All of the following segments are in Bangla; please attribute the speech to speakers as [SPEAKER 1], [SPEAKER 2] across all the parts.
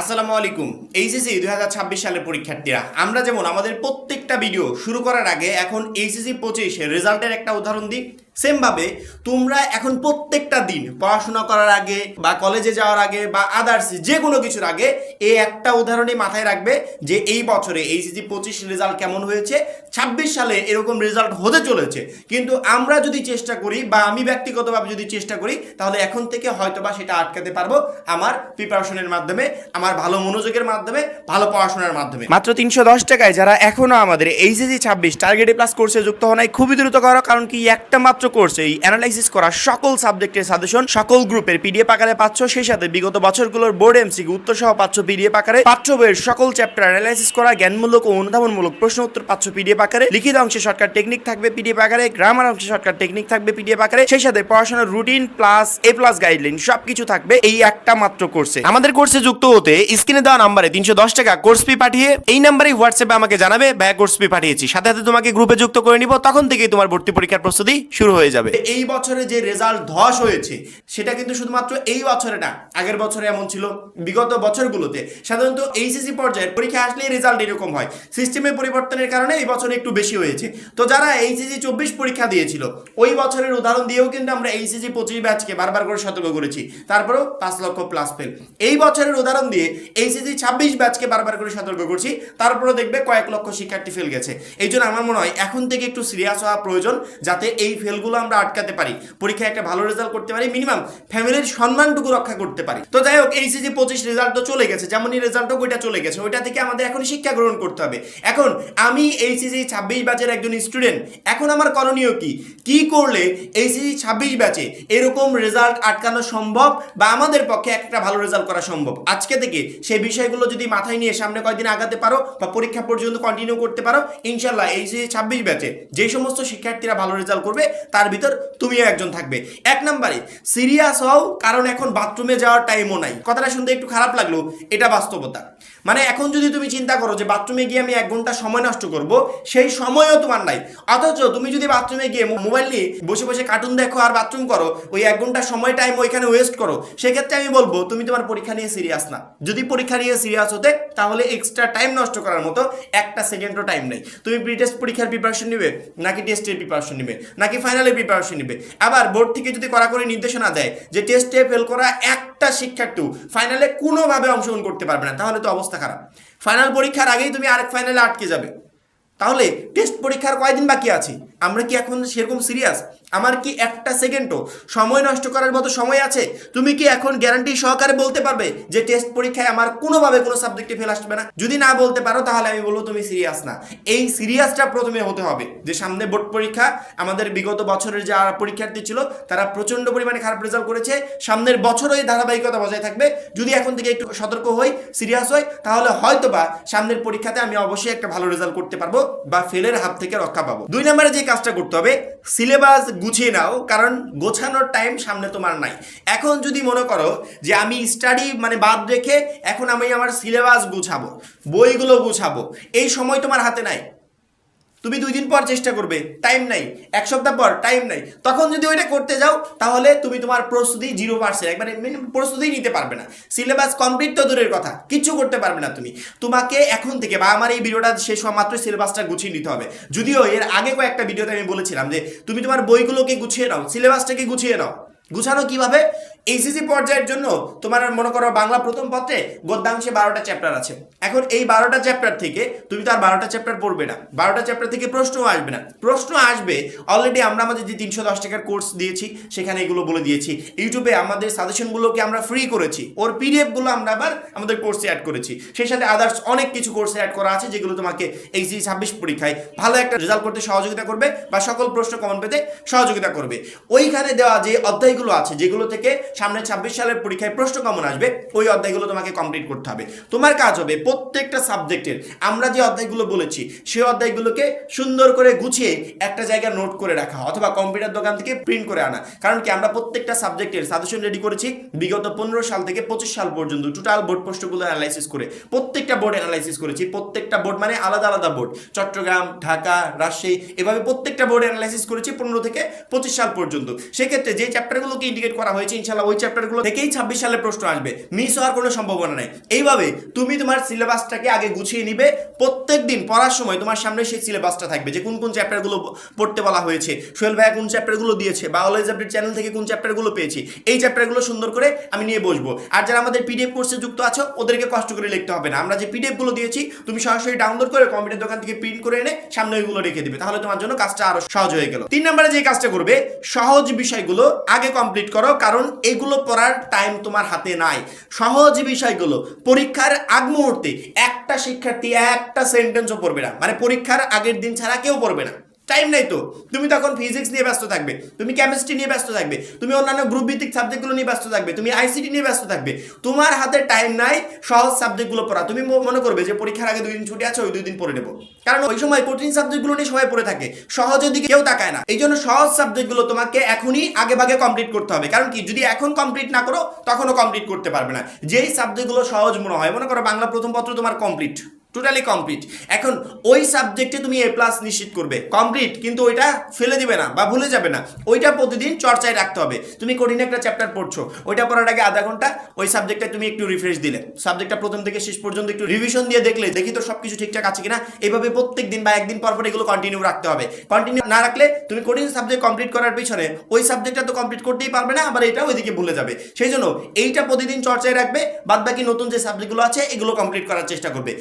[SPEAKER 1] আসসালামু আলাইকুম। এইচএসসি দুই হাজার ছাব্বিশ সালের পরীক্ষার্থীরা, আমরা যেমন আমাদের প্রত্যেকটা ভিডিও শুরু করার আগে এখন এইচএসি পঁচিশ রেজাল্টের একটা উদাহরণ দিই। সেমভাবে তোমরা এখন প্রত্যেকটা দিন পড়াশোনা করার আগে বা কলেজে যাওয়ার আগে বা আদার্স যে কোনো কিছুর আগে এই একটা উদাহরণই মাথায় রাখবে যে এই বছরে এইচএসসি পঁচিশ রেজাল্ট কেমন হয়েছে, ছাব্বিশ সালে এরকম রেজাল্ট হতে চলেছে। কিন্তু আমরা যদি চেষ্টা করি বা আমি ব্যক্তিগতভাবে যদি চেষ্টা করি, তাহলে এখন থেকে হয়তোবা সেটা আটকাতে পারব আমার প্রিপারেশনের মাধ্যমে, আমার ভালো মনোযোগের মাধ্যমে, ভালো পড়াশোনার মাধ্যমে। মাত্র তিনশো দশ টাকায় যারা এখনও আমাদের এইচএসি ছাব্বিশ টার্গেটে প্লাস কোর্সে যুক্ত হওয়া খুবই দ্রুত করো, কারণ কি একটা মাত্র কোর্সে এই অ্যানালাইসিস করা সকল সাবজেক্টের সাজেশন সকল গ্রুপের পিডিএফ আকারে পাচ্ছ। সেই সাথে বিগত বছরগুলোর বোর্ড এমসিকিউ উত্তর সহ পাচ্ছ পিডিএফ আকারে। পাঠ্য বইয়ের সকল চ্যাপ্টার অ্যানালাইসিস করা, জ্ঞানমূলক ও অনুধাবনমূলক প্রশ্ন উত্তর পাচ্ছ পিডিএফ আকারে। লিখিত অংশে শর্টকাট টেকনিক থাকবে পিডিএফ আকারে। গ্রামার অংশে শর্টকাট টেকনিক থাকবে পিডিএফ আকারে। সেই সাথে পড়াশোনার routine plus A plus guideline সবকিছু থাকবে এই একটা মাত্র কোর্সে আমাদের কোর্সে যুক্ত হতে স্ক্রিনে দেওয়া নাম্বারে তিনশো দশ টাকা কোর্স ফি পাঠিয়ে এই নাম্বারে হোয়াটসঅ্যাপে আমাকে জানাবে ব্যয় কোর্স ফি পাঠিয়েছি। সাথে সাথে তোমাকে গ্রুপে যুক্ত করে নিব। তখন থেকেই তোমার ভর্তি পরীক্ষার প্রস্তুতি শুরু হয়ে যাবে। এই বছরে যে রেজাল্ট ধস হয়েছে, সেটা কিন্তু শুধুমাত্র এই বছরে না, আগের বছরে এমন ছিল, বিগত বছরগুলোতে। সাধারণত এইচএসসি পর্যায়ের পরীক্ষা আসলেই রেজাল্ট এরকম হয়। সিস্টেমের পরিবর্তনের কারণে এই বছর একটু বেশি হয়েছে। তো যারা এইচএসসি চব্বিশ পরীক্ষা দিয়েছিল, ওই বছরের উদাহরণ দিয়েও কিন্তু আমরা এইচএসসি পঁচিশ ব্যাচকে বারবার করে সতর্ক করেছি। তারপরেও পাঁচ লক্ষ প্লাস ফেল এই বছরের উদাহরণ দিয়ে এইচএসসি ছাব্বিশ ব্যাচকে বারবার করে সতর্ক করছি, তারপরেও দেখবে কয়েক লক্ষ শিক্ষার্থী ফেল গেছে। এই জন্য আমার মনে হয় এখন থেকে একটু সিরিয়াস হওয়া প্রয়োজন, যাতে এই ফেলগুলো আমরা আটকাতে পারি। পরীক্ষায় একটা ভালো রেজাল্ট করতে পারি মিনিমাম ফ্যামিলির সম্মানটুকু রক্ষা করতে পারি। তো যাই হোক এইচএসসি পঁচিশ রেজাল্ট তো চলে গেছে, যেমনই রেজাল্ট হোক, ওইটা চলে গেছে। ওইটা থেকে আমাদের এখন শিক্ষা গ্রহণ করতে হবে। এখন আমি এইচএসসি ছাব্বিশ ব্যাচের একজন স্টুডেন্ট এখন আমার করণীয় কি? কি করলে এইচএসসি ছাব্বিশ ব্যাচে এরকম রেজাল্ট আটকানো সম্ভব বা আমাদের পক্ষে একটা ভালো রেজাল্ট করা সম্ভব? আজকে থেকে সেই বিষয়গুলো যদি মাথায় নিয়ে সামনে কয়েকদিন আগাতে পারো বা পরীক্ষা পর্যন্ত কন্টিনিউ করতে পারো ইনশাল্লাহ এইচএসসি ছাব্বিশ ব্যাচে যেই সমস্ত শিক্ষার্থীরা ভালো রেজাল্ট করবে তার ভিতর তুমিও একজন থাকবে। এক নম্বরে সিরিয়াস হও, কারণ এখন বাথরুমে যাওয়ার টাইমও নাই। কথাটা শুনতে একটু খারাপ লাগল, এটা বাস্তবতা। মানে এখন যদি তুমি চিন্তা করো যে বাথরুমে গিয়ে আমি এক ঘণ্টা সময় নষ্ট করব, সেই সময়ও তোমার নাই। অথচ তুমি যদি বাথরুমে গিয়ে মোবাইল নিয়ে বসে বসে কার্টুন দেখো আর বাথরুম করো, ওই এক ঘণ্টা সময় টাইম ওইখানে ওয়েস্ট করো, সেক্ষেত্রে আমি বলব, তুমি তোমার পরীক্ষা নিয়ে সিরিয়াস না। যদি পরীক্ষা নিয়ে সিরিয়াস হতে, তাহলে এক্সট্রা টাইম নষ্ট করার মতো একটা সেকেন্ডও টাইম নেই। তুমি প্রি টেস্ট পরীক্ষার প্রিপারেশন নিবে, নাকি টেস্টের প্রিপারেশন নিবে, নাকি ফাইনালের প্রিপারেশন নেবে। আবার বোর্ড থেকে যদি কড়াকড়ি নির্দেশনা দেয় যে টেস্টে ফেল করা একটা শিক্ষার্থী ফাইনালে কোনোভাবে অংশগ্রহণ করতে পারবে না, তাহলে তো অবস্থা খারাপ। ফাইনাল পরীক্ষার আগেই তুমি আরেক ফাইনালে আটকে যাবে। তাহলে টেস্ট পরীক্ষার কয়দিন বাকি আছে? আমরা কি এখন সেরকম সিরিয়াস আমার কি একটা সেকেন্ডও সময় নষ্ট করার মতো সময় আছে? তুমি কি এখন গ্যারান্টি সহকারে বলতে পারবে যে টেস্ট পরীক্ষায় আমার কোনোভাবে কোনো সাবজেক্টে ফেল আসবে না? যদি না বলতে পারো, তাহলে আমি বলব তুমি সিরিয়াস না। এই সিরিয়াসটা প্রথমে হতে হবে যে সামনে বোর্ড পরীক্ষা, আমাদের বিগত বছরের যারা পরীক্ষার্থী ছিল, তারা প্রচণ্ড পরিমাণে খারাপ রেজাল্ট করেছে। সামনের বছরও এই ধারাবাহিকতা বজায় থাকবে। যদি এখন থেকে একটু সতর্ক হই সিরিয়াস হই, তাহলে হয়তোবা সামনের পরীক্ষাতে আমি অবশ্যই একটা ভালো রেজাল্ট করতে পারব বা ফেলের হাত থেকে রক্ষা পাবো। দুই নম্বরে যে কাজটা করতে হবে। সিলেবাস গুছিয়ে নাও, কারণ গোছানোর টাইম সামনে তোমার নাই। এখন যদি মনে করো যে আমি স্টাডি মানে বাদ রেখে এখন আমি আমার সিলেবাস গুছাবো, বইগুলো গুছাবো, এই সময় তোমার হাতে নাই। তুমি দুই দিন পর চেষ্টা করবে টাইম নাই। এক সপ্তাহ পর টাইম নাই। তখন যদি ওইটা করতে যাও, তাহলে তুমি তোমার প্রস্তুতি জিরো পার্সেন্ট একবারে প্রস্তুতি নিতে পারবে না। সিলেবাস কমপ্লিট তো দূরের কথা, কিচ্ছু করতে পারবে না তুমি। তোমাকে এখন থেকে বা আমার এই ভিডিওটা শেষ হওয়া মাত্র সিলেবাসটা গুছিয়ে নিতে হবে। যদিও এর আগে কয়েকটা ভিডিওতে আমি বলেছিলাম যে, তুমি তোমার বইগুলোকে গুছিয়ে নাও সিলেবাসটাকে গুছিয়ে নাও। গুছানো কীভাবে? এইচএসসি পর্যায়ের জন্য তোমার মনে করো বাংলা প্রথম পত্রে গদ্যাংশে বারোটা চ্যাপ্টার আছে। এখন এই বারোটা চ্যাপ্টার থেকে তুমি তো আর বারোটা চ্যাপ্টার পড়বে না। বারোটা চ্যাপ্টার থেকে প্রশ্নও আসবে না। প্রশ্ন আসবে অলরেডি আমরা আমাদের যে তিনশো দশ টাকার কোর্স দিয়েছি, সেখানে এগুলো বলে দিয়েছি। ইউটিউবে আমাদের সাজেশনগুলোকে আমরা ফ্রি করেছি। ওর পিডিএফগুলো আমরা আবার আমাদের কোর্সে অ্যাড করেছি। সেই সাথে আদার্স অনেক কিছু কোর্সে অ্যাড করা আছে, যেগুলো তোমাকে এইচএসসি ছাব্বিশ পরীক্ষায় ভালো একটা রেজাল্ট করতে সহযোগিতা করবে বা সকল প্রশ্ন কমন পেতে সহযোগিতা করবে। ওইখানে দেওয়া যে অধ্যায়গুলো আছে, যেগুলো থেকে সামনে ছাব্বিশ সালের পরীক্ষায় প্রশ্ন কমন আসবে, ওই অধ্যায়গুলো তোমাকে কমপ্লিট করতে হবে। তোমার কাজ হবে প্রত্যেকটা সাবজেক্টের আমরা যে অধ্যায়গুলো বলেছি, সেই অধ্যায়গুলোকে সুন্দর করে গুছিয়ে একটা জায়গায় নোট করে রাখা, অথবা কম্পিউটার দোকান থেকে প্রিন্ট করে আনা। কারণ কি, আমরা প্রত্যেকটা সাবজেক্টের সাজেশন রেডি করেছি, বিগত পনেরো সাল থেকে পঁচিশ সাল পর্যন্ত টোটাল বোর্ড প্রশ্নগুলো অ্যানালাইসিস করে, প্রত্যেকটা বোর্ড অ্যানালাইসিস করেছি, প্রত্যেকটা বোর্ড মানে আলাদা আলাদা বোর্ড চট্টগ্রাম, ঢাকা, রাজশাহী, এভাবে প্রত্যেকটা বোর্ড অ্যানালাইসিস করেছি পনেরো থেকে পঁচিশ সাল পর্যন্ত। সেক্ষেত্রে যে চ্যাপ্টারগুলোকে ইন্ডিকেট করা হয়েছে ইনশাল্লাহ ইনশাল্লাহ ওই চ্যাপ্টারগুলো থেকেই ছাব্বিশ সালে প্রশ্ন আসবে। মিস হওয়ার কোনো সম্ভাবনা নেই। এইভাবে তুমি তোমার সিলেবাসটাকে আগে গুছিয়ে নিবে, প্রত্যেক দিন পড়ার সময় তোমার সামনে সেই সিলেবাসটা থাকবে যে কোন কোন চ্যাপ্টারগুলো পড়তে বলা হয়েছে। সোহেল ভাইয়া কোন চ্যাপ্টারগুলো দিয়েছে? বা অলওয়েজ আপডেট চ্যানেল থেকে কোন চ্যাপ্টারগুলো পেয়েছি? এই চ্যাপ্টারগুলো সুন্দর করে আমি নিয়ে বসবো। আর যারা আমাদের পিডিএফ কোর্সে যুক্ত আছো, ওদেরকে কষ্ট করে লিখতে হবে না। আমরা যে পিডিএফগুলো দিয়েছি, তুমি সরাসরি ডাউনলোড করে কম্পিউটার দোকান থেকে প্রিন্ট করে এনে সামনে ওইগুলো রেখে দিবে। তাহলে তোমার জন্য কাজটা আরও সহজ হয়ে গেল। তিন নম্বরে যে কাজটা করবে, সহজ বিষয়গুলো আগে কমপ্লিট করো। কারণ এগুলো পড়ার টাইম তোমার হাতে নাই। সহজ বিষয়গুলো, পরীক্ষার আগ মুহূর্তে একটা শিক্ষার্থী একটা সেন্টেন্সও পড়বে না। মানে পরীক্ষার আগের দিন ছাড়া কেউ পড়বে না। টাইম নেই তো। তুমি তখন ফিজিক্স নিয়ে ব্যস্ত থাকবে, তুমি কেমিস্ট্রি নিয়ে ব্যস্ত থাকবে, তুমি অন্যান্য গ্রুপ ভিত্তিক সাবজেক্টগুলো নিয়ে ব্যস্ত থাকবে, তুমি আইসিটি নিয়ে ব্যস্ত থাকবে। তোমার হাতে টাইম নাই সহজ সাবজেক্টগুলো পড়া। তুমি মনে করবে যে পরীক্ষার আগে দুই দিন ছুটি আছে, ওই দুই দিন পড়ে নেব। কারণ ওই সময় কঠিন সাবজেক্টগুলো নিয়ে সবাই পড়ে থাকে। সহজের দিকে কেউ তাকায় না। এই জন্য সহজ সাবজেক্টগুলো তোমাকে এখনই আগে ভাগে কমপ্লিট করতে হবে। কারণ কি, যদি এখন কমপ্লিট না করো, তখনও কমপ্লিট করতে পারবে না। যেই সাবজেক্টগুলো সহজ মনে হয়, মনে করো বাংলা প্রথম পত্র তোমার কমপ্লিট টোটালি কমপ্লিট এখন ওই সাবজেক্টে তুমি এ প্লাস নিশ্চিত করবে। কমপ্লিট কিন্তু ওইটা ফেলে দিবে না বা ভুলে যাবে না। ওইটা প্রতিদিন চর্চায় রাখতে হবে। তুমি কঠিন একটা চ্যাপ্টার পড়ছো। ওইটা পড়ার আগে আধা ঘণ্টা ওই সাবজেক্টটা তুমি একটু রিফ্রেশ দিলে। সাবজেক্টটা প্রথম থেকে শেষ পর্যন্ত একটু রিভিশন দিয়ে দেখলে, দেখি তো সবকিছু ঠিকঠাক আছে কিনা। এইভাবে প্রত্যেক দিন বা একদিন পর পর এগুলো কন্টিনিউ রাখতে হবে। কন্টিনিউ না রাখলে তুমি কঠিন সাবজেক্ট কমপ্লিট করার পিছনে ওই সাবজেক্টটা তো কমপ্লিট করতেই পারবে না, আবার এটা ওইদিকে ভুলে যাবে। সেই জন্য এইটা প্রতিদিন চর্চায় রাখবে বাদ বাকি নতুন যে সাবজেক্টগুলো আছে, এগুলো কমপ্লিট করার চেষ্টা করবে।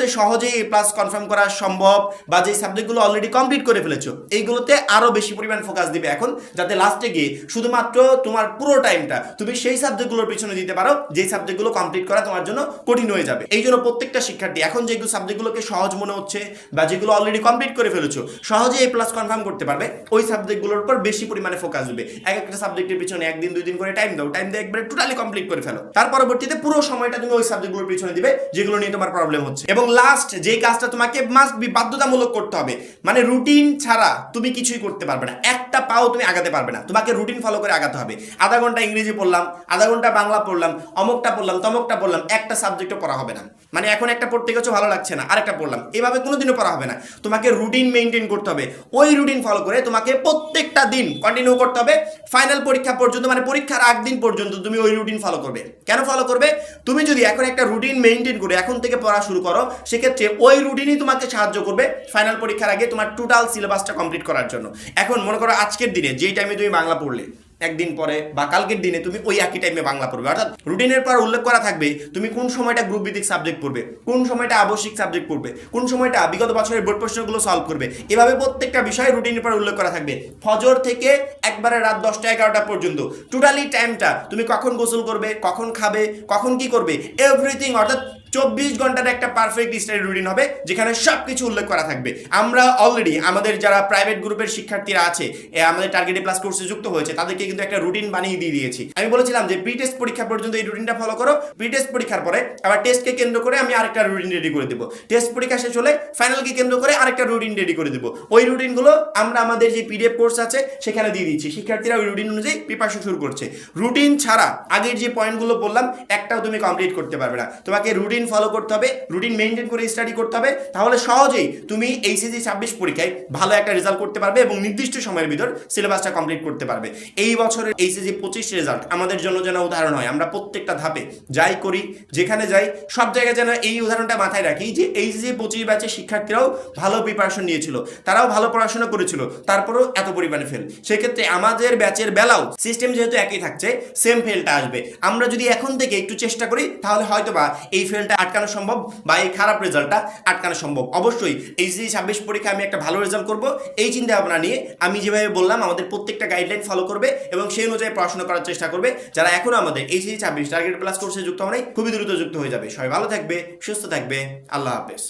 [SPEAKER 1] যেগুলোতে সহজেই এ প্লাস কনফার্ম করা সম্ভব বা যে সাবজেক্টগুলো অলরেডি কমপ্লিট করে ফেলেছো, এইগুলোতে আরও বেশি পরিমাণ ফোকাস দিবে এখন, যাতে লাস্টে গিয়ে শুধুমাত্র তোমার পুরো টাইমটা তুমি সেই সাবজেক্টগুলোর পিছনে দিতে পারো যে সাবজেক্টগুলো কমপ্লিট করা তোমার জন্য কঠিন হয়ে যাবে। এই জন্য প্রত্যেকটা শিক্ষার্থী, এখন যেগুলো সাবজেক্টগুলোকে সহজ মনে হচ্ছে বা যেগুলো অলরেডি কমপ্লিট করে ফেলেছো সহজে এ প্লাস কনফার্ম করতে পারবে, ওই সাবজেক্টগুলোর উপর বেশি পরিমাণে ফোকাস দিবে। এক একটা সাবজেক্টের পিছনে একদিন, দুই দিন করে টাইম দাও টাইম দিয়ে একবারে টোটালি কমপ্লিট করে ফেলো। তার পরবর্তীতে পুরো সময়টা তুমি ওই সাবজেক্টগুলোর পিছনে দিবে, যেগুলো নিয়ে তোমার প্রবলেম হচ্ছে। এবং লাস্ট যেই কাজটা তোমাকে মাস্ট বি বাধ্যতামূলক করতে হবে মানে রুটিন ছাড়া তুমি কিছুই করতে পারবে না। একটা পাও তুমি আগাতে পারবে না। তোমাকে রুটিন ফলো করে আগাতে হবে। আধা ঘণ্টা ইংরেজি পড়লাম, আধা ঘণ্টা বাংলা পড়লাম, অমুকটা পড়লাম, তমকটা পড়লাম, একটা সাবজেক্টও পড়া হবে না। মানে এখন একটা পড়তে গেছো, ভালো লাগছে না। আরেকটা পড়লাম, এভাবে কোনোদিনও পড়া হবে না। তোমাকে রুটিন মেনটেন করতে হবে। ওই রুটিন ফলো করে তোমাকে প্রত্যেকটা দিন কন্টিনিউ করতে হবে। ফাইনাল পরীক্ষা পর্যন্ত মানে পরীক্ষার আগ দিন পর্যন্ত তুমি ওই রুটিন ফলো করবে। কেন ফলো করবে? তুমি যদি এখন একটা রুটিন মেনটেন করে এখন থেকে পড়া শুরু করো সেক্ষেত্রে ওই রুটিনই তোমাকে সাহায্য করবে ফাইনাল পরীক্ষার আগে তোমার টোটাল সিলেবাসটা কমপ্লিট করার জন্য। এখন মনে করো আজকের দিনে যেই টাইমে তুমি বাংলা পড়লে, একদিন পরে বা কালকের দিনে তুমি ওই একই টাইমে বাংলা পড়বে। অর্থাৎ রুটিনের পর উল্লেখ করা থাকবে, তুমি কোন সময়টা গ্রুপ ভিত্তিক সাবজেক্ট পড়বে, কোন সময়টা আবশ্যিক সাবজেক্ট পড়বে, কোন সময়টা বিগত বছরের বোর্ড প্রশ্নগুলো সলভ করবে, এভাবে প্রত্যেকটা বিষয় রুটিনের পর উল্লেখ করা থাকবে। ফজর থেকে একবারে রাত দশটা এগারোটা পর্যন্ত। টোটালি টাইমটা তুমি কখন গোসল করবে, কখন খাবে, কখন কি করবে এভরিথিং অর্থাৎ চব্বিশ ঘণ্টার একটা পারফেক্ট স্টাডি রুটিন হবে, যেখানে সব কিছু উল্লেখ করা থাকবে। আমরা অলরেডি আমাদের যারা প্রাইভেট গ্রুপের শিক্ষার্থীরা আছে আমাদের টার্গেটে প্লাস কোর্সে যুক্ত হয়েছে, তাদেরকে কিন্তু একটা রুটিন বানিয়ে দিয়ে দিয়েছি। আমি বলেছিলাম যে প্রি টেস্ট পরীক্ষা পর্যন্ত এই রুটিনটা ফলো করো প্রি টেস্ট পরীক্ষার পরে আবার টেস্টকে কেন্দ্র করে আমি আরেকটা রুটিন রেডি করে দেবো। টেস্ট পরীক্ষা শেষ হলে ফাইনালকে কেন্দ্র করে আরেকটা রুটিন রেডি করে দেবো। ওই রুটিনগুলো আমরা আমাদের যে পিডিএফ কোর্স আছে, সেখানে দিয়ে দিচ্ছি। শিক্ষার্থীরা ওই রুটিন অনুযায়ী প্রিপারেশন শুরু করছে। রুটিন ছাড়া আগের যে পয়েন্টগুলো বললাম, একটাও তুমি কমপ্লিট করতে পারবে না। তোমাকে রুটিন ফলো করতে হবে রুটিন মেনটেন করে স্টাডি করতে হবে, তাহলে সহজেই তুমি এইচএসি ছাব্বিশ পরীক্ষায় ভালো একটা রেজাল্ট করতে পারবে এবং নির্দিষ্ট সময়ের ভিতর সিলেবাসটা কমপ্লিট করতে পারবে। এই বছরের এইচএসি পঁচিশ রেজাল্ট আমাদের জন্য যেন উদাহরণ হয়, আমরা প্রত্যেকটা ধাপে যাই করি, যেখানে যাই, সব জায়গায় যেন এই উদাহরণটা মাথায় রাখি যে এইচএসি পঁচিশ ব্যাচের শিক্ষার্থীরাও ভালো প্রিপারেশন নিয়েছিল, তারাও ভালো পড়াশোনা করেছিল, তারপরেও এত পরিমাণে ফেল সেক্ষেত্রে আমাদের ব্যাচের বেলাও সিস্টেম যেহেতু একই থাকছে সেম ফেলটা আসবে। আমরা যদি এখন থেকে একটু চেষ্টা করি, তাহলে হয়তোবা এই ফেলটা আটকানো সম্ভব বা এই খারাপ রেজাল্টটা আটকানো সম্ভব? অবশ্যই এইচএসি ছাব্বিশ পরীক্ষায় আমি একটা ভালো রেজাল্ট করব। এই চিন্তা ভাবনা নিয়ে আমি যেভাবে বললাম, আমাদের প্রত্যেকটা গাইডলাইন ফলো করবে এবং সেই অনুযায়ী পড়াশোনা করার চেষ্টা করবে। যারা এখনও আমাদের এইচএসি ছাব্বিশ টার্গেট প্লাস কোর্সে যুক্ত হয় খুবই দ্রুত যুক্ত হয়ে যাবে। সবাই ভালো থাকবে, সুস্থ থাকবে। আল্লাহ হাফেজ।